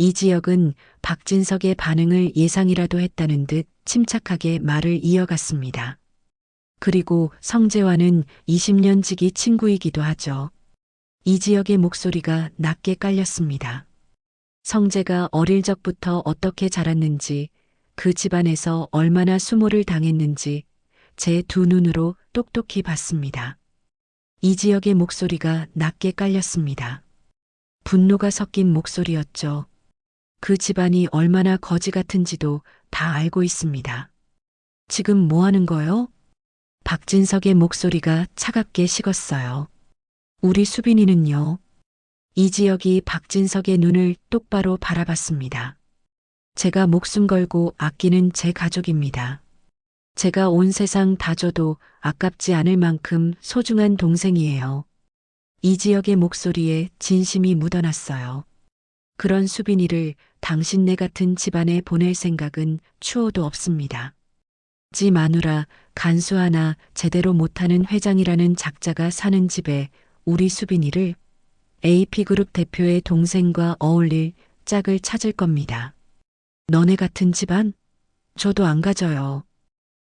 이지혁은 박진석의 반응을 예상이라도 했다는 듯 침착하게 말을 이어갔습니다. 그리고 성재와는 20년 지기 친구이기도 하죠. 이지혁의 목소리가 낮게 깔렸습니다. 성재가 어릴 적부터 어떻게 자랐는지, 그 집안에서 얼마나 수모를 당했는지 제 두 눈으로 똑똑히 봤습니다. 이지혁의 목소리가 낮게 깔렸습니다. 분노가 섞인 목소리였죠. 그 집안이 얼마나 거지 같은지도 다 알고 있습니다. 지금 뭐 하는 거요? 박진석의 목소리가 차갑게 식었어요. 우리 수빈이는요? 이지혁이 박진석의 눈을 똑바로 바라봤습니다. 제가 목숨 걸고 아끼는 제 가족입니다. 제가 온 세상 다 줘도 아깝지 않을 만큼 소중한 동생이에요. 이지혁의 목소리에 진심이 묻어났어요. 그런 수빈이를 당신네 같은 집안에 보낼 생각은 추호도 없습니다. 지 마누라 간수 하나 제대로 못하는 회장이라는 작자가 사는 집에 우리 수빈이를 AP그룹 대표의 동생과 어울릴 짝을 찾을 겁니다. 너네 같은 집안? 저도 안 가져요.